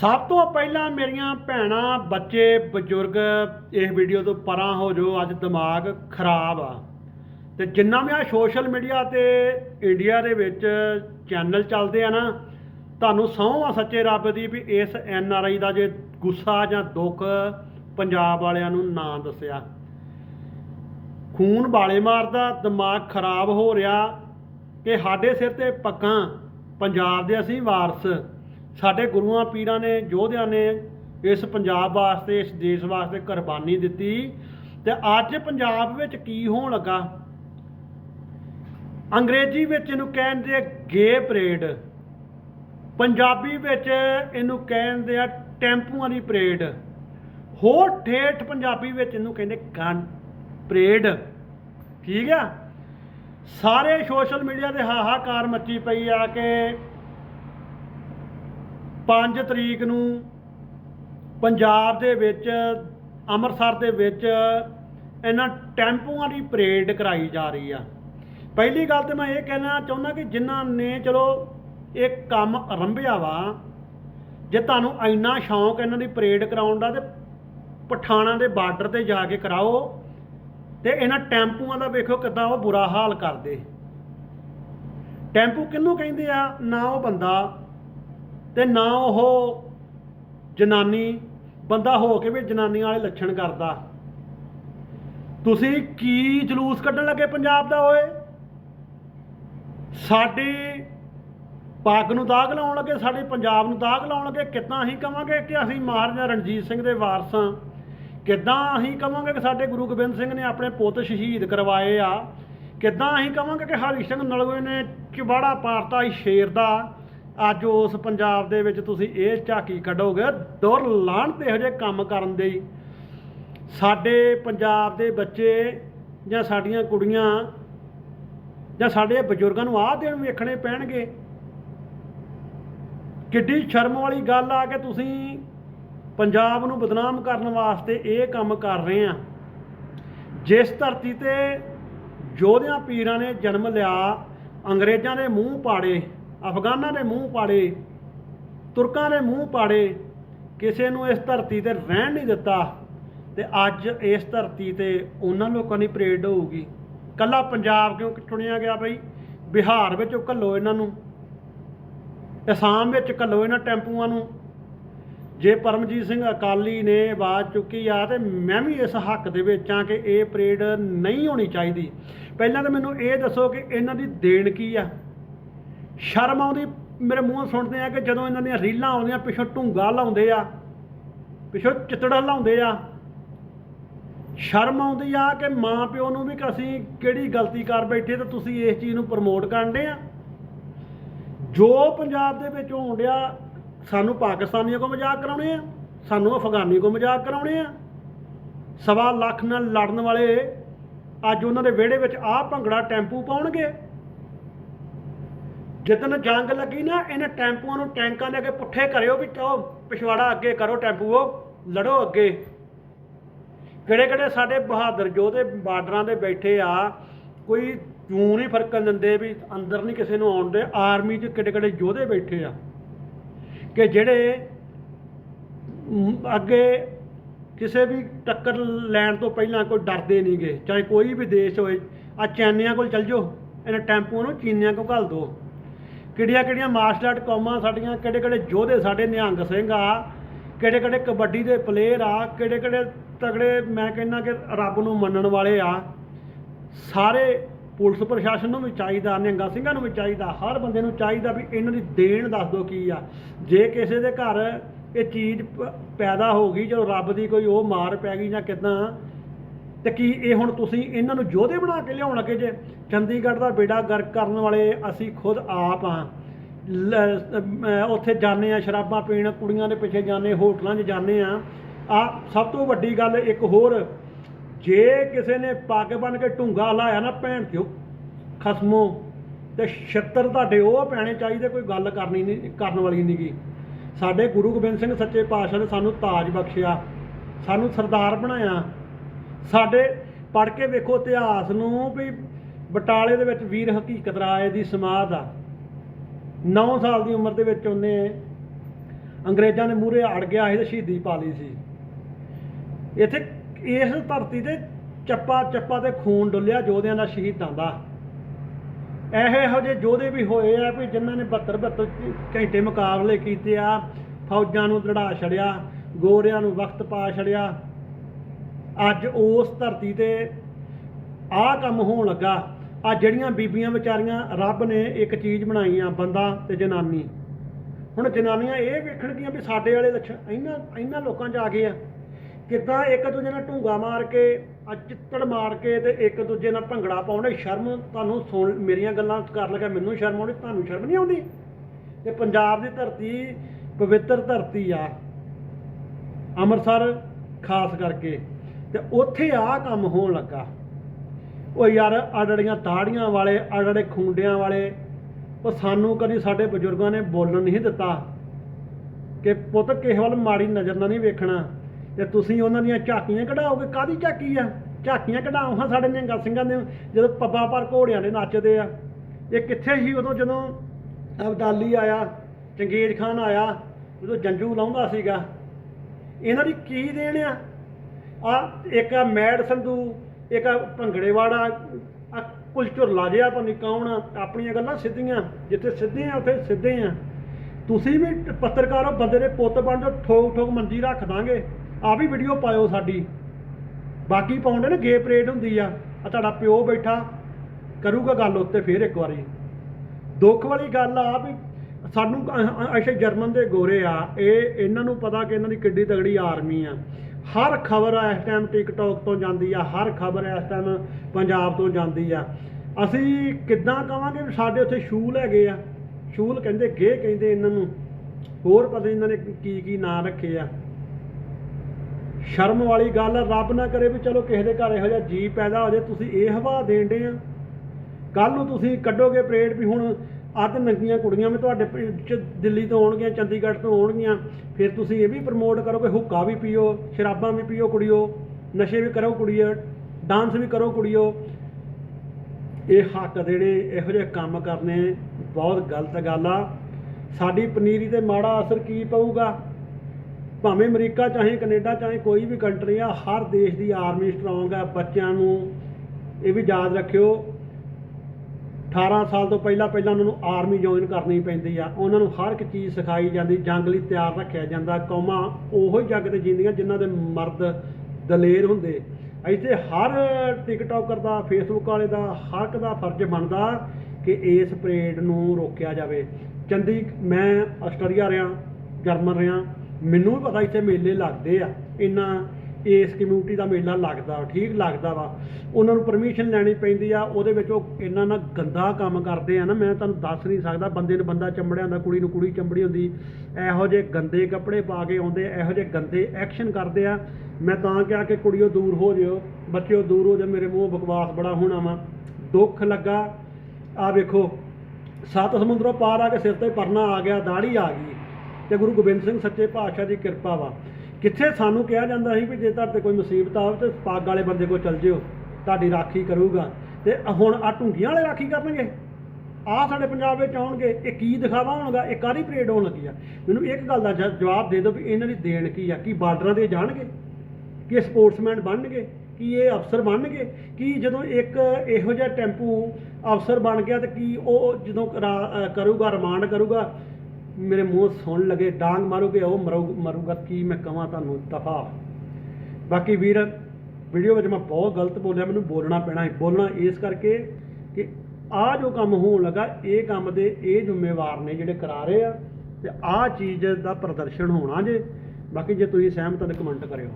ਸਭ ਤੋਂ ਪਹਿਲਾਂ ਮੇਰੀਆਂ ਭੈਣਾਂ, ਬੱਚੇ, ਬਜ਼ੁਰਗ, ਇਸ ਵੀਡੀਓ ਤੋਂ ਪਰਾਂ ਹੋ ਜੋ ਅੱਜ ਦਿਮਾਗ ਖਰਾਬ ਆ। ਤੇ ਜਿੰਨਾ ਵੀ ਆ ਸੋਸ਼ਲ ਮੀਡੀਆ ਤੇ ਇੰਡੀਆ ਦੇ ਵਿੱਚ ਚੈਨਲ ਚੱਲਦੇ ਆ ਨਾ, ਤੁਹਾਨੂੰ ਸਹੁੰ ਆ ਸੱਚੇ ਰੱਬ ਦੀ ਵੀ ਇਸ ਐਨ ਆਰ ਆਈ ਦਾ ਜੇ ਗੁੱਸਾ ਜਾਂ ਦੁੱਖ ਪੰਜਾਬ ਵਾਲਿਆਂ ਨੂੰ ਨਾ ਦੱਸਿਆ। ਖੂਨ ਬਾਲੇ ਮਾਰਦਾ, ਦਿਮਾਗ ਖਰਾਬ ਹੋ ਰਿਹਾ ਕਿ ਸਾਡੇ ਸਿਰ ਤੇ ਪੱਕਾਂ ਪੰਜਾਬ ਦੇ ਅਸੀਂ ਵਾਰਸ। ਸਾਡੇ ਗੁਰੂਆਂ ਪੀਰਾਂ ਨੇ, ਯੋਧਿਆਂ ਨੇ ਇਸ ਪੰਜਾਬ ਵਾਸਤੇ, ਇਸ ਦੇਸ਼ ਵਾਸਤੇ ਕੁਰਬਾਨੀ ਦਿੱਤੀ। ਤੇ ਅੱਜ ਪੰਜਾਬ ਵਿੱਚ ਕੀ ਹੋਣ ਲੱਗਾ? ਅੰਗਰੇਜ਼ੀ ਵਿੱਚ ਇਹਨੂੰ ਕਹਿੰਦੇ ਗੇ ਪਰੇਡ। ਪੰਜਾਬੀ ਵਿੱਚ ਇਹਨੂੰ ਕਹਿੰਦੇ ਆ ਟੈਂਪੂਆਂ ਦੀ ਪਰੇਡ। ਹੋਰ ਠੇਠ ਪੰਜਾਬੀ ਵਿੱਚ ਇਹਨੂੰ ਕਹਿੰਦੇ ਗਨ ਪਰੇਡ। ਠੀਕ ਆ? ਸਾਰੇ ਸੋਸ਼ਲ ਮੀਡੀਆ ਤੇ ਹਾਹਾਕਾਰ ਮੱਚੀ ਪਈ ਆ ਕਿ 5 ਤਰੀਕ ਨੂੰ ਪੰਜਾਬ ਦੇ ਵਿੱਚ, ਅੰਮ੍ਰਿਤਸਰ ਦੇ ਵਿੱਚ ਇਹਨਾਂ ਟੈਂਪੂਆਂ ਦੀ ਪਰੇਡ ਕਰਾਈ ਜਾ ਰਹੀ ਆ। ਪਹਿਲੀ ਗੱਲ ਤੇ ਮੈਂ ਇਹ ਕਹਿਣਾ ਚਾਹੁੰਦਾ ਕਿ ਜਿਨ੍ਹਾਂ ਨੇ, ਚਲੋ, ਇਹ ਕੰਮ ਆਰੰਭਿਆ ਵਾ, ਜੇ ਤੁਹਾਨੂੰ ਇੰਨਾ ਸ਼ੌਂਕ ਇਹਨਾਂ ਦੀ ਪਰੇਡ ਕਰਾਉਣ ਦਾ ਤੇ ਪਠਾਣਾ ਦੇ ਬਾਰਡਰ ਤੇ ਜਾ ਕੇ ਕਰਾਓ ਤੇ ਇਹਨਾਂ ਟੈਂਪੂਆਂ ਦਾ ਵੇਖੋ ਕਿੱਦਾਂ ਉਹ ਬੁਰਾ ਹਾਲ ਕਰਦੇ। ਟੈਂਪੂ ਕਿਹਨੂੰ ਕਹਿੰਦੇ ਆ? ਨਾ ਉਹ ਬੰਦਾ ਤੇ ਨਾ ਉਹ ਜਨਾਨੀ, ਬੰਦਾ ਹੋ ਕੇ ਵੀ ਜਨਾਨੀਆਂ ਵਾਲੇ ਲੱਛਣ ਕਰਦਾ। ਤੁਸੀਂ ਕੀ ਜਲੂਸ ਕੱਢਣ ਲੱਗੇ ਪੰਜਾਬ ਦਾ ਓਏ? ਸਾਡੀ ਪੱਗ ਨੂੰ ਦਾਗ ਲਾਉਣ ਲੱਗੇ, ਸਾਡੇ ਪੰਜਾਬ ਨੂੰ ਦਾਗ ਲਾਉਣ ਲੱਗੇ, ਕਿੱਦਾਂ ਅਸੀਂ ਕਵਾਂਗੇ ਕਿ ਅਸੀਂ ਮਹਾਰਾਜਾ ਰਣਜੀਤ ਸਿੰਘ ਦੇ ਵਾਰਸ ਹਾਂ? ਕਿੱਦਾਂ ਅਸੀਂ ਕਵਾਂਗੇ ਕਿ ਸਾਡੇ ਗੁਰੂ ਗੋਬਿੰਦ ਸਿੰਘ ਨੇ ਆਪਣੇ ਪੁੱਤ ਸ਼ਹੀਦ ਕਰਵਾਏ ਆ? ਕਿੱਦਾਂ ਅਸੀਂ ਕਵਾਂਗੇ ਕਿ ਹਰੀ ਸਿੰਘ ਨਲਵੇ ਨੇ ਚਬਾੜਾ ਪਾਰਤਾ ਸੀ ਸ਼ੇਰ ਦਾ? ਅੱਜ ਉਸ ਪੰਜਾਬ ਦੇ ਵਿੱਚ ਤੁਸੀਂ ਇਹ ਝਾਕੀ ਕੱਢੋਗੇ, ਦੁਰ ਲਾਣ ਤੇ ਇਹੋ ਜਿਹੇ ਕੰਮ ਕਰਨ ਦੇ ਸਾਡੇ ਪੰਜਾਬ ਦੇ ਬੱਚੇ ਜਾਂ ਸਾਡੀਆਂ ਕੁੜੀਆਂ ਜਾਂ ਸਾਡੇ ਬਜ਼ੁਰਗਾਂ ਨੂੰ ਆਹ ਦਿਨ ਵੇਖਣੇ ਪੈਣਗੇ। ਕਿੱਡੀ ਸ਼ਰਮ ਵਾਲੀ ਗੱਲ ਆ ਕਿ ਤੁਸੀਂ ਪੰਜਾਬ ਨੂੰ ਬਦਨਾਮ ਕਰਨ ਵਾਸਤੇ ਇਹ ਕੰਮ ਕਰ ਰਹੇ ਆ। ਜਿਸ ਧਰਤੀ ਤੇ ਯੋਧਿਆਂ ਪੀਰਾਂ ਨੇ ਜਨਮ ਲਿਆ, ਅੰਗਰੇਜ਼ਾਂ ਦੇ ਮੂੰਹ ਪਾੜੇ ਅਫਗਾਨਾਂ ਦੇ ਮੂੰਹ ਪਾੜੇ, ਤੁਰਕਾਂ ਦੇ ਮੂੰਹ ਪਾੜੇ, ਕਿਸੇ ਨੂੰ ਇਸ ਧਰਤੀ ਤੇ ਰਹਿਣ ਨਹੀਂ ਦਿੱਤਾ ਤੇ ਅੱਜ ਇਸ ਧਰਤੀ ਤੇ ਉਹਨਾਂ ਲੋਕਾਂ ਦੀ ਪਰੇਡ ਹੋਊਗੀ। ਕੱਲਾ ਪੰਜਾਬ ਕਿਉਂ ਚੁਣਿਆ ਗਿਆ ਬਈ? ਬਿਹਾਰ ਵਿੱਚ ਘੱਲੋ ਇਹਨਾਂ ਨੂੰ, ਅਸਾਮ ਵਿੱਚ ਘੱਲੋ ਇਹਨਾਂ ਟੈਂਪੂਆਂ ਨੂੰ। ਜੇ ਪਰਮਜੀਤ ਸਿੰਘ ਅਕਾਲੀ ਨੇ ਆਵਾਜ਼ ਚੁੱਕੀ ਆ ਤੇ ਮੈਂ ਵੀ ਇਸ ਹੱਕ ਦੇ ਵਿੱਚ ਆ ਕਿ ਇਹ ਪਰੇਡ ਨਹੀਂ ਹੋਣੀ ਚਾਹੀਦੀ। ਪਹਿਲਾਂ ਤਾਂ ਮੈਨੂੰ ਇਹ ਦੱਸੋ ਕਿ ਇਹਨਾਂ ਦੀ ਦੇਣ ਕੀ ਆ? ਸ਼ਰਮ ਆਉਂਦੀ, ਮੇਰੇ ਮੂੰਹੋਂ ਸੁਣਦੇ ਆ ਕਿ ਜਦੋਂ ਇਹਨਾਂ ਦੀਆਂ ਰੀਲਾਂ ਆਉਂਦੀਆਂ, ਪਿੱਛੋਂ ਢੁੰਗਾ ਲਾਉਂਦੇ ਆ, ਪਿੱਛੋਂ ਚਿਤੜਾ ਲਾਉਂਦੇ ਆ। ਸ਼ਰਮ ਆਉਂਦੀ ਆ ਕਿ ਮਾਂ ਪਿਓ ਨੂੰ ਵੀ ਕਿ ਅਸੀਂ ਕਿਹੜੀ ਗਲਤੀ ਕਰ ਬੈਠੇ ਤੇ ਤੁਸੀਂ ਇਸ ਚੀਜ਼ ਨੂੰ ਪ੍ਰਮੋਟ ਕਰਦੇ ਆ। ਜੋ ਪੰਜਾਬ ਦੇ ਵਿੱਚ ਹੋਣ ਡਿਆ, ਸਾਨੂੰ ਪਾਕਿਸਤਾਨੀਆਂ ਕੋ ਮਜ਼ਾਕ ਕਰਾਉਣੇ ਆ, ਸਾਨੂੰ ਅਫਗਾਨੀ ਕੋ ਮਜ਼ਾਕ ਕਰਾਉਣੇ ਆ। ਸਵਾ ਲੱਖ ਨਾਲ ਲੜਨ ਵਾਲੇ ਅੱਜ ਉਹਨਾਂ ਦੇ ਵਿਹੜੇ ਵਿੱਚ ਆਹ ਭੰਗੜਾ ਟੈਂਪੂ ਪਾਉਣਗੇ। ਜਿੱਦਣ ਜੰਗ ਲੱਗੀ ਨਾ, ਇਹਨਾਂ ਟੈਂਪੂਆਂ ਨੂੰ ਟੈਂਕਾਂ ਦੇ ਅੱਗੇ ਪੁੱਠੇ ਕਰਿਓ ਵੀ ਚੋ ਪਿਛਵਾੜਾ ਅੱਗੇ ਕਰੋ ਟੈਂਪੂਓ ਲੜੋ ਅੱਗੇ। ਕਿਹੜੇ ਕਿਹੜੇ ਸਾਡੇ ਬਹਾਦਰ ਯੋਧੇ ਬਾਰਡਰਾਂ ਦੇ ਬੈਠੇ ਆ, ਕੋਈ ਕਿਉਂ ਨਹੀਂ ਫਰਕਣ ਦਿੰਦੇ ਵੀ ਅੰਦਰ ਨਹੀਂ ਕਿਸੇ ਨੂੰ ਆਉਣ ਦੇ, ਆਰਮੀ 'ਚ ਕਿਹੜੇ ਕਿਹੜੇ ਯੋਧੇ ਬੈਠੇ ਆ। ਕਿ ਜਿਹੜੇ ਅੱਗੇ ਕਿਸੇ ਵੀ ਟੱਕਰ ਲੈਣ ਤੋਂ ਪਹਿਲਾਂ ਕੋਈ ਡਰਦੇ ਨਹੀਂਗੇ ਚਾਹੇ ਕੋਈ ਵੀ ਦੇਸ਼ ਹੋਏ ਆ ਚੈਨਿਆਂ ਕੋਲ ਚੱਲ ਜਾਓ, ਇਹਨਾਂ ਟੈਂਪੂਆਂ ਨੂੰ ਚੀਨਿਆਂ ਕੋਲ ਘੱਲ ਦਿਓ। ਕਿਹੜੀਆਂ ਕਿਹੜੀਆਂ ਮਾਰਸ਼ਲ ਆਰਟ ਕੌਮਾਂ ਸਾਡੀਆਂ, ਕਿਹੜੇ ਕਿਹੜੇ ਯੋਧੇ ਸਾਡੇ ਨਿਹੰਗ ਸਿੰਘ ਆ, ਕਿਹੜੇ ਕਿਹੜੇ ਕਬੱਡੀ ਦੇ ਪਲੇਅਰ ਆ, ਕਿਹੜੇ ਕਿਹੜੇ ਤਗੜੇ ਮੈਂ ਕਹਿੰਦਾ ਕਿ ਰੱਬ ਨੂੰ ਮੰਨਣ ਵਾਲੇ ਆ। ਸਾਰੇ ਪੁਲਿਸ ਪ੍ਰਸ਼ਾਸਨ ਨੂੰ ਵੀ ਚਾਹੀਦਾ, ਨਿਹੰਗਾ ਸਿੰਘਾਂ ਨੂੰ ਵੀ ਚਾਹੀਦਾ, ਹਰ ਬੰਦੇ ਨੂੰ ਚਾਹੀਦਾ ਵੀ ਇਹਨਾਂ ਦੀ ਦੇਣ ਦੱਸ ਦਿਓ ਕੀ ਆ। ਜੇ ਕਿਸੇ ਦੇ ਘਰ ਇਹ ਚੀਜ਼ ਪ- ਪੈਦਾ ਹੋ ਗਈ, ਜਦੋਂ ਰੱਬ ਦੀ ਕੋਈ ਉਹ ਮਾਰ ਪੈ ਗਈ ਜਾਂ ਕਿਦਾਂ ਤੇ ਕੀ ਇਹ ਹੁਣ ਤੁਸੀਂ ਇਹਨਾਂ ਨੂੰ ਯੋਧੇ ਬਣਾ ਕੇ ਲਿਆਉਣ ਲੱਗੇ ਜੇ? ਚੰਡੀਗੜ੍ਹ ਦਾ ਬੇੜਾ ਗਰਕ ਕਰਨ ਵਾਲੇ ਅਸੀਂ ਖੁਦ ਆਪ ਆ ਉੱਥੇ ਜਾਂਦੇ ਆ ਸ਼ਰਾਬਾਂ ਪੀਣ, ਕੁੜੀਆਂ ਦੇ ਪਿੱਛੇ ਜਾਂਦੇ, ਹੋਟਲਾਂ 'ਚ ਜਾਂਦੇ ਆ ਆ, ਸਭ ਤੋਂ ਵੱਡੀ ਗੱਲ ਇੱਕ ਹੋਰ, ਜੇ ਕਿਸੇ ਨੇ ਪੱਗ ਬਣ ਕੇ ਢੁੰਗਾ ਲਾਇਆ ਨਾ ਭੈਣ ਦਿਓ ਖਸਮੋ। ਤੇ ਛੱਤਰ ਤੁਹਾਡੇ ਉਹ ਪੈਣੇ ਚਾਹੀਦੇ, ਕੋਈ ਗੱਲ ਕਰਨੀ ਨਹੀਂ, ਕਰਨ ਵਾਲੀ ਨਹੀਂ ਨਹੀਂਗੀ ਸਾਡੇ ਗੁਰੂ ਗੋਬਿੰਦ ਸਿੰਘ ਸੱਚੇ ਪਾਤਸ਼ਾਹ ਨੇ ਸਾਨੂੰ ਤਾਜ ਬਖਸ਼ਿਆ। ਸਾਨੂੰ ਸਰਦਾਰ ਬਣਾਇਆ। ਸਾਡੇ ਪੜ ਕੇ ਵੇਖੋ ਇਤਿਹਾਸ ਨੂੰ ਵੀ ਬਟਾਲੇ ਦੇ ਵਿੱਚ ਵੀਰ ਹਕੀਕਤ ਰਾਏ ਦੀ ਸਮਾਧ ਆ। 9 ਸਾਲ ਦੀ ਉਮਰ ਦੇ ਵਿੱਚ ਉਹਨੇ ਅੰਗਰੇਜ਼ਾਂ ਦੇ ਮੂਹਰੇ ਅੜ ਗਿਆ ਸੀ ਤੇ ਸ਼ਹੀਦੀ ਪਾ ਲਈ ਸੀ। ਇੱਥੇ ਇਸ ਧਰਤੀ ਤੇ ਚੱਪਾ ਚੱਪਾ ਤੇ ਖੂਨ ਡੁੱਲਿਆ ਯੋਧਿਆਂ ਦਾ ਸ਼ਹੀਦਾਂ ਦਾ ਇਹੋ ਜਿਹੇ ਯੋਧੇ ਵੀ ਹੋਏ ਆ ਵੀ ਜਿਨ੍ਹਾਂ ਨੇ 72 72 ਘੰਟੇ ਮੁਕਾਬਲੇ ਕੀਤੇ ਆ, ਫੌਜਾਂ ਨੂੰ ਲੜਾ ਛੜਿਆ, ਗੋਰਿਆਂ ਨੂੰ ਵਕਤ ਪਾ ਛੜਿਆ ਅੱਜ ਉਸ ਧਰਤੀ ਤੇ ਆਹ ਕੰਮ ਹੋਣ ਲੱਗਾ। ਆ ਜਿਹੜੀਆਂ ਬੀਬੀਆਂ ਵਿਚਾਰੀਆਂ ਰੱਬ ਨੇ ਇੱਕ ਚੀਜ਼ ਬਣਾਈ ਆ, ਬੰਦਾ ਤੇ ਜਨਾਨੀ। ਹੁਣ ਜਨਾਨੀਆਂ ਇਹ ਵੇਖਣਗੀਆਂ ਵੀ ਸਾਡੇ ਵਾਲੇ ਲੱਛਣ, ਇਹਨਾਂ ਇਹਨਾਂ ਲੋਕਾਂ 'ਚ ਆ ਗਏ ਆ। ਕਿੱਦਾਂ ਇੱਕ ਦੂਜੇ ਨਾਲ ਢੂੰਗਾ ਮਾਰ ਕੇ, ਆ ਚਿੱਤੜ ਮਾਰ ਕੇ ਤੇ ਇੱਕ ਦੂਜੇ ਨਾਲ ਭੰਗੜਾ ਪਾਉਣੇ ਸ਼ਰਮ, ਤੁਹਾਨੂੰ ਸੁਣ, ਮੇਰੀਆਂ ਗੱਲਾਂ ਕਰ ਲਗਾ, ਮੈਨੂੰ ਸ਼ਰਮ ਆਉਂਦੀ, ਤੁਹਾਨੂੰ ਸ਼ਰਮ ਨਹੀਂ ਆਉਂਦੀ? ਤੇ ਪੰਜਾਬ ਦੀ ਧਰਤੀ, ਪਵਿੱਤਰ ਧਰਤੀ ਆ। ਅੰਮ੍ਰਿਤਸਰ, ਖਾਸ ਕਰਕੇ। ਤੇ ਉੱਥੇ ਆ ਕੰਮ ਹੋਣ ਲੱਗਾ। ਉਹ ਯਾਰ ਅੜੜੀਆਂ ਤਾੜੀਆਂ ਵਾਲੇ ਅੜੜੇ ਖੁੰਡਿਆਂ ਵਾਲੇ, ਉਹ ਸਾਨੂੰ ਕਦੀ ਸਾਡੇ ਬਜ਼ੁਰਗਾਂ ਨੇ ਬੋਲਣ ਨਹੀਂ ਦਿੱਤਾ ਕਿ ਪੁੱਤ ਕਿਸੇ ਵੱਲ ਮਾੜੀ ਨਜ਼ਰ ਨਾਲ ਨਹੀਂ ਵੇਖਣਾ। ਤੇ ਤੁਸੀਂ ਉਹਨਾਂ ਦੀਆਂ ਝਾਕੀਆਂ ਕਢਾਓਗੇ? ਕਾਦੀ ਝਾਕੀ ਆ? ਝਾਕੀਆਂ ਕਢਾਓ ਹਾਂ ਸਾਡੇ ਨਿਹੰਗਾ ਸਿੰਘਾਂ ਦੇ, ਜਦੋਂ ਪੱਬਾਂ ਪਰ ਘੋੜਿਆਂ ਦੇ ਨੱਚਦੇ ਆ। ਇਹ ਕਿੱਥੇ ਸੀ ਉਦੋਂ ਜਦੋਂ ਅਬਦਾਲੀ ਆਇਆ, ਚੰਗੇਜ਼ ਖਾਨ ਆਇਆ ਉਦੋਂ ਜੰਜੂ ਲਾਉਂਦਾ ਸੀਗਾ। ਇਹਨਾਂ ਦੀ ਕੀ ਦੇਣ ਆ? ਆ ਇੱਕ ਆ ਮੈਡ ਸੰਧੂ ਇੱਕ ਆ ਭੰਗੜੇ ਵਾਲਾ ਆ ਕੁਲਚੁਰਲਾ ਜਿਹਾ ਪਤਾ ਕੌਣ ਆ, ਆਪਣੀਆਂ ਗੱਲਾਂ ਸਿੱਧੀਆਂ ਜਿੱਥੇ ਸਿੱਧੇ ਆ ਉੱਥੇ ਸਿੱਧੇ ਆ। ਤੁਸੀਂ ਵੀ ਪੱਤਰਕਾਰ ਹੋ ਬੰਦੇ ਦੇ ਪੁੱਤ ਬਣ ਜਾਓ ਠੋਕ ਠੋਕ ਮੰਜੀ ਰੱਖ ਦਾਂਗੇ। ਆ ਵੀ ਵੀਡੀਓ ਪਾਇਓ ਸਾਡੀ। ਬਾਕੀ ਪਾਉਂਦੇ ਨੇ ਗੇ ਪਰੇਡ ਹੁੰਦੀ ਆ। ਆ ਤੁਹਾਡਾ ਪਿਓ ਬੈਠਾ ਕਰੂਗਾ ਗੱਲ ਉੱਤੇ ਫੇਰ ਇੱਕ ਵਾਰੀ। ਦੁੱਖ ਵਾਲੀ ਗੱਲ ਆ ਵੀ ਸਾਨੂੰ ਅਸ਼ੇ ਜਰਮਨ ਦੇ ਗੋਰੇ ਆ। ਇਹ ਇਹਨਾਂ ਨੂੰ ਪਤਾ ਕਿ ਇਹਨਾਂ ਦੀ ਕਿੱਡੀ ਤਗੜੀ ਆਰਮੀ ਆ। ਹਰ ਖਬਰ ਇਸ ਟਾਈਮ ਟਿਕਟੌਕ ਤੋਂ ਜਾਂਦੀ ਆ, ਹਰ ਖਬਰ ਇਸ ਟਾਈਮ ਪੰਜਾਬ ਤੋਂ ਜਾਂਦੀ ਆ। ਅਸੀਂ ਕਿੱਦਾਂ ਕਵਾਂਗੇ ਵੀ ਸਾਡੇ ਉੱਥੇ ਸ਼ੂਲ ਹੈਗੇ ਆ। ਸ਼ੂਲ ਕਹਿੰਦੇ ਗੇ ਕਹਿੰਦੇ ਇਹਨਾਂ ਨੂੰ। ਹੋਰ ਪਤਾ ਇਹਨਾਂ ਨੇ ਕੀ ਕੀ ਨਾਂ ਰੱਖੇ ਆ। ਸ਼ਰਮ ਵਾਲੀ ਗੱਲ ਰੱਬ ਨਾ ਕਰੇ ਵੀ ਚਲੋ ਕਿਸੇ ਦੇ ਘਰ ਇਹੋ ਜਿਹਾ ਜੀ ਪੈਦਾ ਹੋ ਜਾਏ, ਤੁਸੀਂ ਇਹ ਹਵਾ ਦੇਣ ਦੇਂਦੇ ਆ। ਕੱਲ ਨੂੰ ਤੁਸੀਂ ਕੱਢੋਗੇ ਪਰੇਡ ਵੀ ਹੁਣ ਅੱਧ ਨੰਗੀਆਂ ਕੁੜੀਆਂ ਵੀ ਤੁਹਾਡੇ ਪਿੰਡ ਚ ਦਿੱਲੀ ਤੋਂ ਆਉਣਗੀਆਂ, ਚੰਡੀਗੜ੍ਹ ਤੋਂ ਆਉਣਗੀਆਂ, ਫਿਰ ਤੁਸੀਂ ਇਹ ਵੀ ਪ੍ਰਮੋਟ ਕਰੋ ਕਿ ਹੁੱਕਾ ਵੀ ਪੀਓ, ਸ਼ਰਾਬਾਂ ਵੀ ਪੀਓ ਕੁੜੀਓ, ਨਸ਼ੇ ਵੀ ਕਰੋ ਕੁੜੀਓ ਡਾਂਸ ਵੀ ਕਰੋ ਕੁੜੀਓ। ਇਹ ਹੱਕ ਦੇਣੇ, ਇਹੋ ਜਿਹੇ ਕੰਮ ਕਰਨੇ ਬਹੁਤ ਗਲਤ ਗੱਲ ਆ। ਸਾਡੀ ਪਨੀਰੀ ਤੇ ਮਾੜਾ ਅਸਰ ਕੀ ਪਊਗਾ? ਭਾਵੇਂ ਅਮਰੀਕਾ ਚਾਹੇ ਕੈਨੇਡਾ ਚਾਹੇ ਕੋਈ ਵੀ ਕੰਟਰੀ ਆ, ਹਰ ਦੇਸ਼ ਦੀ ਆਰਮੀ ਸਟਰੋਂਗ ਆ, ਬੱਚਿਆਂ ਨੂੰ ਇਹ ਵੀ ਯਾਦ ਰੱਖਿਓ। 18 ਸਾਲ ਤੋਂ ਪਹਿਲਾਂ ਪਹਿਲਾਂ ਉਹਨਾਂ ਨੂੰ ਆਰਮੀ ਜੁਆਇਨ ਕਰਨੀ ਪੈਂਦੀ ਆ। ਉਹਨਾਂ ਨੂੰ ਹਰ ਇੱਕ ਚੀਜ਼ ਸਿਖਾਈ ਜਾਂਦੀ, ਜੰਗ ਲਈ ਤਿਆਰ ਰੱਖਿਆ ਜਾਂਦਾ। ਕੌਮਾਂ ਉਹੋ ਹੀ ਜੱਗ ਤੇ ਜਿੰਦੀਆਂ ਜਿਨ੍ਹਾਂ ਦੇ ਮਰਦ ਦਲੇਰ ਹੁੰਦੇ। ਇੱਥੇ ਹਰ ਟਿਕਟੌਕਰ ਦਾ ਫੇਸਬੁੱਕ ਵਾਲੇ ਦਾ, ਹਰ ਇੱਕ ਦਾ ਫਰਜ਼ ਬਣਦਾ ਕਿ ਇਸ ਪਰੇਡ ਨੂੰ ਰੋਕਿਆ ਜਾਵੇ। ਚੰਦੀ, ਮੈਂ ਆਸਟ੍ਰੇਲੀਆ ਰਿਹਾ, ਜਰਮਨ ਰਿਹਾ, ਮੈਨੂੰ ਵੀ ਪਤਾ ਇੱਥੇ ਮੇਲੇ ਲੱਗਦੇ ਆ। ਇੰਨਾ ਇਸ ਕਮਿਊਨਿਟੀ ਦਾ ਮੇਲਾ ਲੱਗਦਾ ਵਾ, ਠੀਕ ਲੱਗਦਾ ਵਾ। ਉਹਨਾਂ ਨੂੰ ਪਰਮਿਸ਼ਨ ਲੈਣੀ ਪੈਂਦੀ ਆ ਉਹਦੇ ਵਿੱਚ ਉਹ ਇੰਨਾ ਨਾ ਗੰਦਾ ਕੰਮ ਕਰਦੇ ਆ ਨਾ ਮੈਂ ਤੁਹਾਨੂੰ ਦੱਸ ਨਹੀਂ ਸਕਦਾ ਬੰਦੇ ਨੂੰ ਬੰਦਾ ਚੰਬੜਿਆ ਹੁੰਦਾ ਕੁੜੀ ਨੂੰ ਕੁੜੀ ਚੰਬੜੀ ਹੁੰਦੀ ਇਹੋ ਜਿਹੇ ਗੰਦੇ ਕੱਪੜੇ ਪਾ ਕੇ ਆਉਂਦੇ ਇਹੋ ਜਿਹੇ ਗੰਦੇ ਐਕਸ਼ਨ ਕਰਦੇ ਆ। ਮੈਂ ਤਾਂ ਕਿਹਾ ਕਿ ਕੁੜੀਓ ਦੂਰ ਹੋ ਜਿਓ ਬੱਚਿਓ ਦੂਰ ਹੋ ਜਾ ਮੇਰੇ ਮੂੰਹ ਬਕਵਾਸ ਬੜਾ ਹੋਣਾ ਵਾ। ਦੁੱਖ ਲੱਗਾ ਆ ਵੇਖੋ ਸੱਤ ਸਮੁੰਦਰੋਂ ਪਾਰ ਆ ਕੇ ਸਿਰ ਤੇ ਪਰਨਾ ਆ ਗਿਆ ਦਾੜੀ ਆ ਗਈ। ਤੇ ਗੁਰੂ ਗੋਬਿੰਦ ਸਿੰਘ ਸੱਚੇ ਪਾਤਸ਼ਾਹ ਦੀ ਕਿਰਪਾ ਵਾ। ਕਿੱਥੇ ਸਾਨੂੰ ਕਿਹਾ ਜਾਂਦਾ ਸੀ ਵੀ ਜੇ ਤੁਹਾਡੇ ਤੇ ਕੋਈ ਮੁਸੀਬਤ ਆਵੇ ਤੇ ਪੱਗ ਵਾਲੇ ਬੰਦੇ ਕੋਲ ਚੱਲ ਜਿਓ, ਤੁਹਾਡੀ ਰਾਖੀ ਕਰੂਗਾ। ਤੇ ਹੁਣ ਆ ਢੁੰਗੀਆਂ ਵਾਲੇ ਰਾਖੀ ਕਰਨਗੇ? ਆ ਸਾਡੇ ਪੰਜਾਬ ਵਿੱਚ ਆਉਣਗੇ, ਇਹ ਕੀ ਦਿਖਾਵਾ ਹੋਣਗਾ, ਇਹ ਕਾਹਦੀ ਪਰੇਡ ਹੋਣ ਲੱਗੀ ਆ? ਮੈਨੂੰ ਇੱਕ ਗੱਲ ਦਾ ਜ- ਜਵਾਬ ਦੇ ਦਿਓ ਵੀ ਇਹਨਾਂ ਦੀ ਦੇਣ ਕੀ ਆ? ਕੀ ਬਾਰਡਰਾਂ ਤੇ ਜਾਣਗੇ? ਕਿ ਸਪੋਰਟਸਮੈਨ ਬਣਨਗੇ? ਕੀ ਇਹ ਅਫਸਰ ਬਣਨਗੇ? ਕੀ ਜਦੋਂ ਇੱਕ ਇਹੋ ਜਿਹਾ ਟੈਂਪੂ ਅਫਸਰ ਬਣ ਗਿਆ ਤੇ ਕੀ ਉਹ ਜਦੋਂ ਰਾ- ਕਰੂਗਾ ਰਿਮਾਂਡ ਕਰੂਗਾ ਮੇਰੇ ਮੂੰਹ ਸੁਣ ਲਗੇ, ਡਾਂਗ ਮਾਰੂਗੇ, ਉਹ ਮਰੂ- ਮਰੂਗਾ, ਕੀ ਮੈਂ ਕਹਾਂ ਤੁਹਾਨੂੰ ਦਫਾ ਬਾਕੀ ਵੀਰ ਵੀਡੀਓ ਵਿੱਚ ਮੈਂ ਬਹੁਤ ਗਲਤ ਬੋਲਿਆ, ਮੈਨੂੰ ਬੋਲਣਾ ਪੈਣਾ ਹੈ। ਬੋਲਣਾ ਇਸ ਕਰਕੇ ਕਿ ਆਹ ਜੋ ਕੰਮ ਹੋਣ ਲੱਗਾ, ਇਹ ਕੰਮ ਦੇ ਇਹ ਜ਼ਿੰਮੇਵਾਰ ਨੇ ਜਿਹੜੇ ਕਰਾ ਰਹੇ ਆ, ਤੇ ਆਹ ਚੀਜ਼ ਦਾ ਪ੍ਰਦਰਸ਼ਨ ਹੋਣਾ ਜੇ। ਬਾਕੀ ਜੇ ਤੁਸੀਂ ਸਹਿਮਤ ਹੋ ਤਾਂ ਕਮੈਂਟ ਕਰਿਓ।